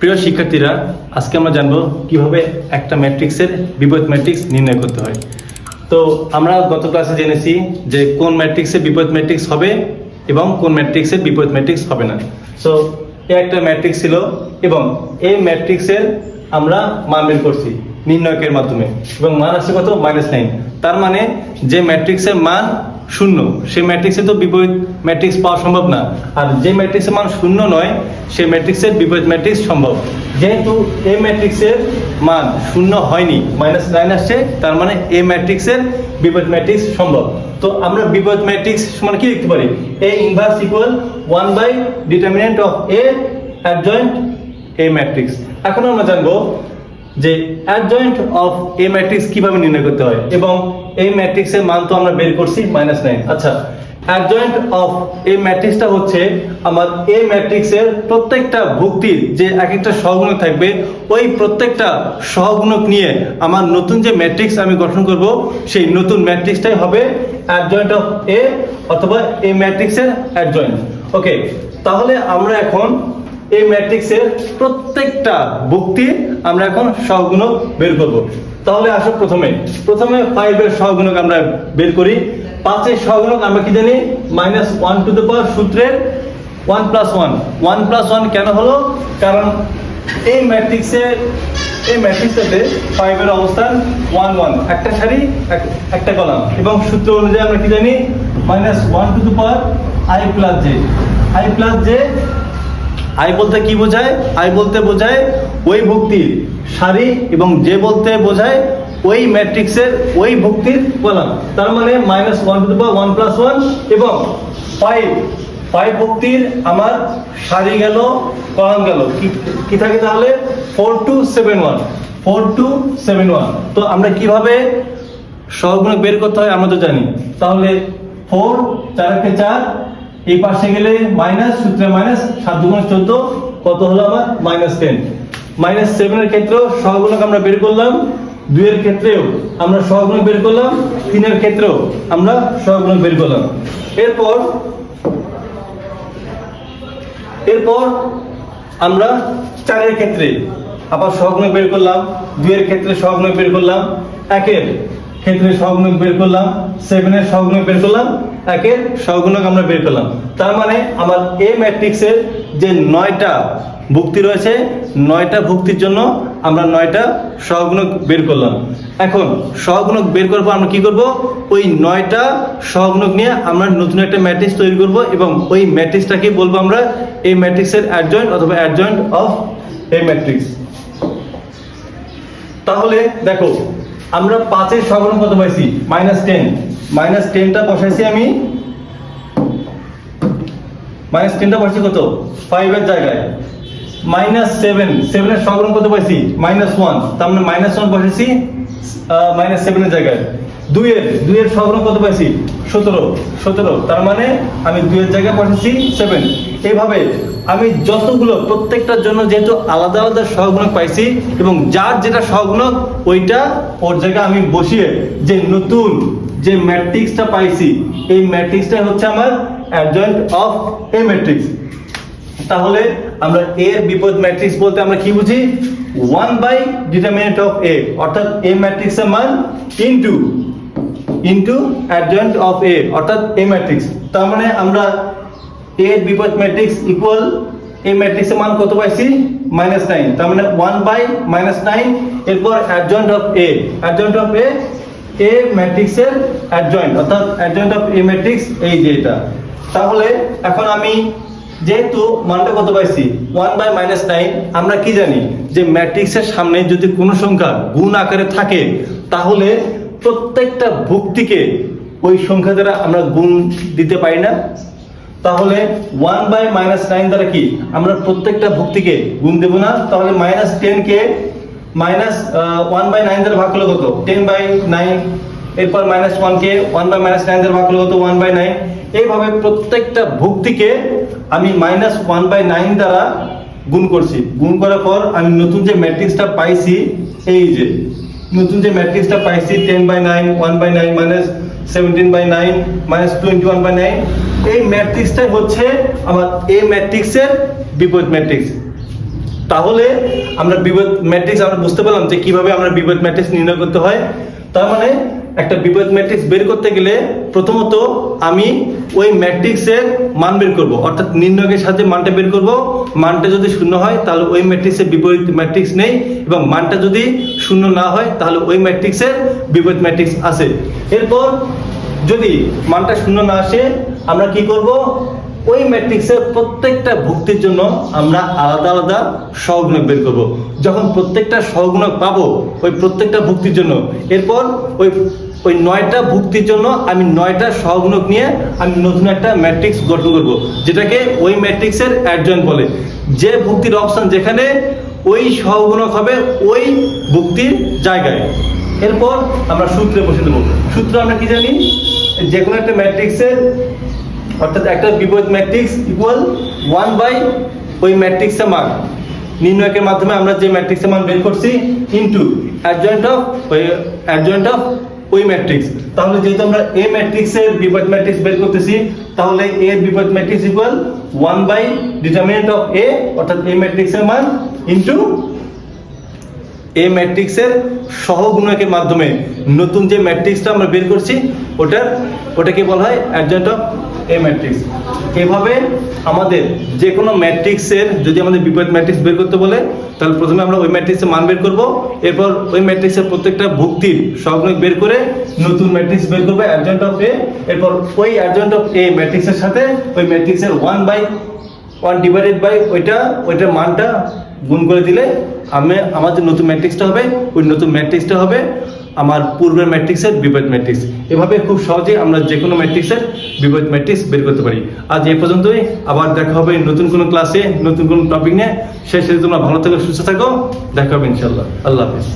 প্রিয় শিক্ষার্থীরা, আজকে আমরা জানব কীভাবে একটা ম্যাট্রিক্সের বিপরীত ম্যাট্রিক্স নির্ণয় করতে হয়। তো আমরা গত ক্লাসে জেনেছি যে কোন ম্যাট্রিক্সের বিপরীত ম্যাট্রিক্স হবে এবং কোন ম্যাট্রিক্সের বিপরীত ম্যাট্রিক্স হবে না। সো এ একটা ম্যাট্রিক্স ছিল এবং এই ম্যাট্রিক্সের আমরা মান বের করছি নির্ণয়কের মাধ্যমে এবং মান আসছে কত? মাইনাস নাইন তার মানে যে ম্যাট্রিক্সের মান শূন্য। সেই ম্যাট্রিক্সে তো বিপরীত ম্যাট্রিক্স পাওয়া সম্ভব না। আর যে ম্যাট্রিক্সের মান শূন্য নয়, সেই ম্যাট্রিক্সের বিপরীত ম্যাট্রিক্স সম্ভব। যেহেতু এ ম্যাট্রিক্সের মান শূন্য হয়নি মাইনাস নাইন আসছে, তার মানে এ ম্যাট্রিক্সের বিপরীত ম্যাট্রিক্স সম্ভব। তো আমরা বিপরীত ম্যাট্রিক্স মানে কি লিখতে পারি? A inverse equal one by determinant of A adjoint A matrix এখন আমরা জানব যে অ্যাডজয়েন্ট অফ এ ম্যাট্রিক্স কীভাবে নির্ণয় করতে হয় এবং এই ম্যাট্রিক্সের মান তো আমরা বের করছি মাইনাস নাইন আচ্ছা অ্যাডজয়েন্ট অফ এই ম্যাট্রিক্সটা হচ্ছে আমার এ ম্যাট্রিক্সের প্রত্যেকটা ভুক্তির যে এক একটা সহগুণক থাকবে, ওই প্রত্যেকটা সহগুণক নিয়ে আমার নতুন যে ম্যাট্রিক্স আমি গঠন করব, সেই নতুন ম্যাট্রিক্সটাই হবে অ্যাডজয়েন্ট অফ এ অথবা এ ম্যাট্রিক্সের অ্যাডজয়েন্ট ওকে তাহলে আমরা এখন এই ম্যাট্রিক্সের প্রত্যেকটা ভুক্তি আমরা এখন সহগুণক বের করব। তাহলে আসো প্রথমে। প্রথমে ফাইভের সহগুণক আমরা বের করি। পাঁচের সহগুণক আমরা কি জানি? Minus one to the power সূত্রের one plus one one plus one কেন হলো? কারণ এই ম্যাট্রিক্সে এই ম্যাট্রিক্সটাতে ফাইভের অবস্থান ওয়ান ওয়ান একটা সারি একটা কলাম। এবং সূত্র অনুযায়ী আমরা কি জানি? Minus one to the power I plus J I plus J I বলতে কি বোঝায়? আই বলতে বোঝায় ওই ভক্তির সারি এবং যে বলতে বোঝায় ওই ম্যাট্রিক্সের ওই ভক্তির কলাম। তার মানে minus one to power one plus one এবং ফাইভ ফাইভ ভক্তির আমার সারি গেল, কলাম গেল। কি থাকে তাহলে? Four two seven one four two seven one তো আমরা কীভাবে সহগুণক বের করতে হয় আমরা তো জানি। তাহলে ফোর চারকে চার এই পাশে গেলে মাইনাস সূত্রে মাইনাস সাত দুগুণ চোদ্দ, কত হলো আমার? মাইনাস টেন মাইনাস সেভেনের ক্ষেত্রেও সহগুণক আমরা বের করলাম, দুইয়ের ক্ষেত্রেও আমরা সহগুণক বের করলাম, তিনের ক্ষেত্রেও আমরা সহগুণক বের করলাম। এরপর এরপর আমরা চারের ক্ষেত্রে আবার সহগুণক বের করলাম, দুইয়ের ক্ষেত্রে সহগুণক বের করলাম, একের ক্ষেত্রে সহগুণক বের করলাম সেভেনের সহগুণক বের করলাম, একের সহগুণক আমরা বের করলাম। তার মানে আমার এ ম্যাট্রিক্সের যে নয়টা ভুক্তি রয়েছে, নয়টা ভুক্তির জন্য আমরা নয়টা সহগুণক বের করলাম। এখন সহগুণক বের পর আমরা কি করব? ওই নয়টা সহগুণক নিয়ে আমরা নতুন একটা ম্যাট্রিক্স তৈরি করব এবং ওই ম্যাট্রিক্সটাকে বলব আমরা এই ম্যাট্রিক্সের অ্যাডজয়েন্ট অথবা অ্যাডজয়েন্ট অফ এই ম্যাট্রিক্স তাহলে দেখো আমরা পাঁচের সহগুণক কত পাইছি? Minus ten. মাইনাস টেনটা বসাইছি আমি। মাইনাস টেনটা বসছে কত? ফাইভের জায়গায়। মাইনাস সেভেন সেভেনের সহগুণ কত পাইছি? মাইনাস ওয়ান তার মানে মাইনাস ওয়ান বসেছি মাইনাস সেভেনের জায়গায়। দুইয়ের দুইয়ের সহগুণ কত পাইছি? সতেরো। সতেরো। তার মানে আমি দুইয়ের জায়গায় বসেছি সেভেন এইভাবে আমি যতগুলো, প্রত্যেকটার জন্য যেহেতু আলাদা আলাদা সহগুণক পাইছি এবং যার যেটা সহগুণক, ওইটা ওর জায়গায় আমি বসিয়ে যে নতুন যে ম্যাট্রিক্সটা পাইছি, এই ম্যাট্রিক্সটা হচ্ছে আমার অ্যাডজয়েন্ট অফ এ ম্যাট্রিক্স। তাহলে আমরা এ এর বিপরীত ম্যাট্রিক্স বলতে আমরা কি বুঝি? One by determinant of A, অর্থাৎ এ ম্যাট্রিক্সের মান into into adjoint of A, অর্থাৎ এ ম্যাট্রিক্স। তার মানে আমরা এ এর বিপরীত ম্যাট্রিক্স ইকুয়াল এই ম্যাট্রিক্সের মান কত পাইছি? মাইনাস নাইন তার মানে ওয়ান বাই মাইনাস নাইন এরপর adjoint of A adjoint of A A ম্যাট্রিক্সের অ্যাডজয়েন্ট অর্থাৎ অ্যাডজয়েন্ট অফ এ ম্যাট্রিক্স এই যে এটা। তাহলে এখন আমি যেহেতু মানটা কত পাইছি? ওয়ান বাই মাইনাস নাইন আমরা কি জানি? যে ম্যাট্রিক্সের সামনে যদি কোনো সংখ্যা গুণ আকারে থাকে, তাহলে প্রত্যেকটা ভুক্তিকে ওই সংখ্যা দ্বারা আমরা গুণ দিতে পারি না। তাহলে ওয়ান বাই মাইনাস নাইন দ্বারা কি? আমরা প্রত্যেকটা ভুক্তিকে গুণ দেবো না। তাহলে মাইনাস টেন কে মাইনাস ওয়ান বাই নাইন দ্বারা ভাগ করলে কত? টেন বাই নাইন এরপর মাইনাস ওয়ান কে ওয়ান বাই মাইনাস নাইন দ্বারা ভাগ করলে কত? ওয়ান বাই নাইন এইভাবে প্রত্যেকটা ভুক্তিকে আমি মাইনাস ওয়ান বাই নাইন দ্বারা গুণ করছি। গুণ করার পর আমি নতুন যে ম্যাট্রিক্সটা পাইছি, এই যে নতুন যে ম্যাট্রিক্সটা পাইছি ten by nine one by nine minus seventeen by nine minus twenty one by nine এই ম্যাট্রিক্সটাই হচ্ছে আমার এ ম্যাট্রিক্সের বিপরীত ম্যাট্রিক্স তাহলে আমরা বিপদ ম্যাট্রিক্স আমরা বুঝতে পারলাম যে কীভাবে আমরা বিপদ ম্যাট্রিক্স নির্ণয় করতে হয়। তার মানে একটা বিপদ ম্যাট্রিক্স বের করতে গেলে প্রথমত আমি ওই ম্যাট্রিক্সের মান বের করব। অর্থাৎ নির্ণয়কের সাথে মানটা বের করব। মানটা যদি শূন্য হয়, তাহলে ওই ম্যাট্রিক্সের বিপরীত ম্যাট্রিক্স নেই এবং মানটা যদি শূন্য না হয়, তাহলে ওই ম্যাট্রিক্সের বিপরীত ম্যাট্রিক্স আছে। এরপর যদি মানটা শূন্য না আসে, আমরা কি করব? ওই ম্যাট্রিক্সের প্রত্যেকটা ভুক্তির জন্য আমরা আলাদা আলাদা সহগুণক বের করব। যখন প্রত্যেকটা সহগুণক পাবো ওই প্রত্যেকটা ভুক্তির জন্য। এরপর ওই ওই নয়টা ভুক্তির জন্য আমি নয়টা সহগুণক নিয়ে আমি নতুন একটা ম্যাট্রিক্স গঠন করব, যেটাকে ওই ম্যাট্রিক্সের অ্যাডজয়েন্ট বলে। যে ভুক্তির অপশন যেখানে ওই সহগুণক হবে ওই ভুক্তির জায়গায়। এরপর আমরা সূত্রে বসে দেবো সূত্র আমরা কি জানি? যে কোনো একটা ম্যাট্রিক্সের অর্থাৎ একটা বিপরীত ম্যাট্রিক্স ইকুয়াল ওয়ান বাই ওই ম্যাট্রিক্সের মান। নির্ণয়কের মাধ্যমে আমরা যে ম্যাট্রিক্সের মান বের করছি ইনটু অ্যাডজয়েন্ট অফ ওই অ্যাডজয়েন্ট অফ ওই ম্যাট্রিক্স তাহলে যেহেতু আমরা এ ম্যাট্রিক্সের বিপরীত ম্যাট্রিক্স বের করতেছি, তাহলে এ বিপরীত matrix equal one by determinant of A অর্থাৎ এ ম্যাট্রিক্সের মান ইনটু এ ম্যাট্রিক্সের সহগুণকের মাধ্যমে। নতুন যে ম্যাট্রিক্সটা আমরা বের করছি, ওটার ওটাকে বলা হয় অ্যাডজয়েন্ট অফ এ ম্যাট্রিক্স এভাবে আমাদের যে কোনো ম্যাট্রিক্সের যদি আমাদের বিপরীত ম্যাট্রিক্স বের করতে বলে, তাহলে প্রথমে আমরা ওই ম্যাট্রিক্সের মান বের করব, এরপর ওই ম্যাট্রিক্সের প্রত্যেকটা ভুক্তির সহগুণক বের করে নতুন ম্যাট্রিক্স বের করবে অ্যাডজয়েন্ট অফ এ এরপর ওই অ্যাডজয়েন্ট অফ এ ম্যাট্রিক্সের সাথে ওই ম্যাট্রিক্সের one by one divided by ওইটা, ওইটার মানটা গুণ করে দিলে আমি, আমাদের নতুন ম্যাট্রিক্সটা হবে, ওই নতুন ম্যাট্রিক্সটা হবে। আমার পূর্বের ম্যাট্রিক্সের বিপরীত ম্যাট্রিক্স এভাবে খুব সহজে আমরা যে কোনো ম্যাট্রিক্সের বিপরীত ম্যাট্রিক্স বের করতে পারি। আজ এ পর্যন্তই। আবার দেখা হবে নতুন কোনো ক্লাসে নতুন কোনো টপিক নিয়ে। সেই সাথে তোমরা ভালো থাকো, সুস্থ থাকো। দেখা হবে ইনশাল্লাহ আল্লাহ হাফিজ।